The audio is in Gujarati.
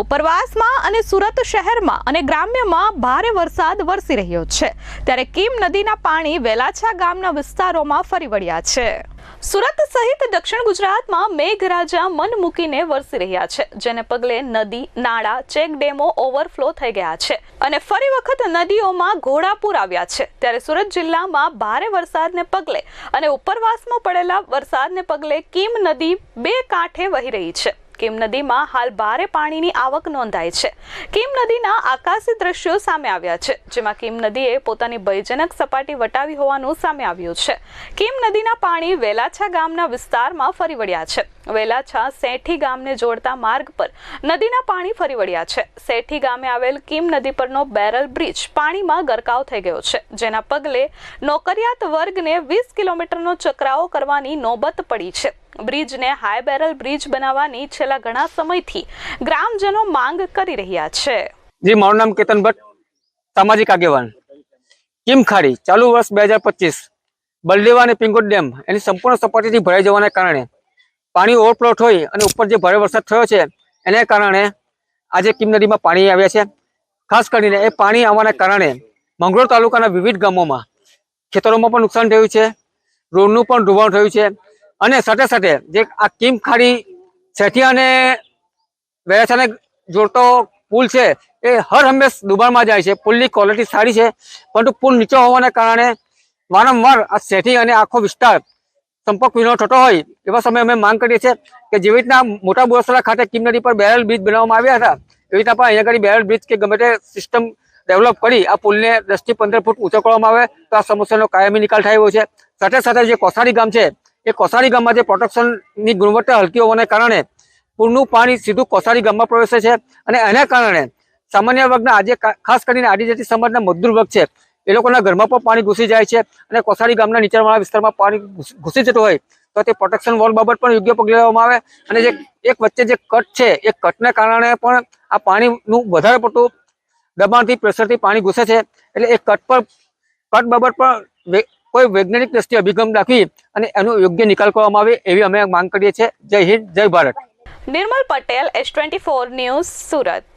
ઉપરવાસમાં અને સુરત શહેરમાં અને ગ્રામ્યમાં ભારે વરસાદ વરસી રહ્યો છે. ત્યારે કીમ નદીના પાણી વેલાછા ગામના વિસ્તારોમાં ફરી વળ્યા છે. સુરત સહિત દક્ષિણ ગુજરાતમાં મેઘરાજા મન મૂકીને વરસી રહ્યા છે, જેને પગલે નદી, નાળા, ચેક ડેમો ઓવરફ્લો થઈ ગયા છે અને ફરી વખત નદીઓમાં ઘોડાપૂર આવ્યા છે. ત્યારે સુરત જિલ્લામાં ભારે વરસાદને પગલે અને ઉપરવાસમાં પડેલા વરસાદને પગલે કીમ નદી બે કાંઠે વહી રહી છે. કીમ નદીમાં હાલ ભારે પાણીની આવક નોંધાઈ છે. કિમ નદીના આકાશી દ્રશ્યો સામે આવ્યા છે, જેમાં કિમ નદીએ પોતાની ભયજનક સપાટી વટાવી હોવાનું સામે આવ્યું છે. કિમ નદીના પાણી વેલાછા ગામના વિસ્તારમાં ફરી વળ્યા છે? વેલાછા સેઠી ગામને જોડતા માર્ગ પર નદીના પાણી ફરી વળ્યા છે. સેઠી ગામે આવેલ કિમ નદી પરનો બેરલ બ્રિજ પાણીમાં ગરકાવ થઈ ગયો છે, જેના પગલે નોકરિયાત વર્ગને વીસ કિલોમીટરનો ચકરાવો કરવાની નોબત પડી છે. બ્રિજને હાઈ બેરલ બ્રિજ બનાવવાની છેલ્લા ઘણા સમયથી ગ્રામજનો માંગ કરી રહ્યા છે. જી, મારું નામ કેતન ભટ્ટ, સામાજિક આગેવાન. કિમ ખાડી, ચાલુ વર્ષ બે હજાર પચીસ, બલદેવા અને પિંગોટ ડેમ એની સંપૂર્ણ સપાટીથી ભરાઈ જવાના કારણે પાણી ઓવરફ્લો થઈ અને ઉપર જે ભારે વરસાદ થયો છે, એને કારણે આજે કિમ નદીમાં પાણી આવ્યા છે. ખાસ કરીને એ પાણી આવવાના કારણે મંગળોર તાલુકાના વિવિધ ગામોમાં ખેતરોમાં પણ નુકસાન થયું છે, રોડનું પણ ડુબાણ થયું છે અને સાથે સાથે જે આ કિમ ખાડી સેઠિયા અને વેરાછાને જોડતો પુલ છે, એ હર હંમેશ દુબાણમાં જાય છે. પુલની ક્વોલિટી સારી છે, પરંતુ પુલ નીચો હોવાના કારણે વારંવાર આ સેઠી અને આખો વિસ્તાર સંપર્ક વિનો થતો હોય, એવા સમયે અમે માંગ કરીએ છીએ કે જેવી રીતના મોટા બોરસરા ખાતે કિમનદી પર બેરલ બ્રિજ બનાવવામાં આવ્યા હતા, એવી રીતના પણ અહીંયા આગળ બેરલ બ્રિજ કે ગમે તે સિસ્ટમ ડેવલપ કરી આ પુલને દસથી પંદર ફૂટ ઊંચો કરવામાં આવે, તો આ સમસ્યાનો કાયમી નિકાલ થાય છે. સાથે સાથે જે કોસારી ગામ છે, એ કોસારી ગામમાં જે પ્રોટેક્શનની ગુણવત્તા હલકી હોવાને કારણે પૂરનું પાણી સીધું કોસારી ગામમાં પ્રવેશે છે અને એના કારણે સામાન્ય વર્ગના આજે ખાસ કરીને આદિજાતિ સમાજના મજદૂર વર્ગ છે એ લોકોના ઘરમાં પણ પાણી ઘૂસી જાય છે અને કોસારી ગામના નીચાણવાળા વિસ્તારમાં પાણી ઘૂસી જતું હોય તો તે પ્રોટેક્શન વોલ બાબત પણ યોગ્ય પગલાં લેવામાં આવે અને જે એક વચ્ચે જે કટ છે એ કટને કારણે પણ આ પાણીનું વધારે પડતું દબાણથી, પ્રેશરથી પાણી ઘૂસે છે. એટલે એ કટ પર, કટ બાબત પણ કોઈ વૈજ્ઞાનિક દ્રષ્ટિએ અભિગમ રાખી અને એનો યોગ્ય નિકાલ કરવામાં આવે એવી અમે માંગ કરીએ છીએ. Jai Hind, Jai Bharat. Nirmal Patel S twenty four news, Surat.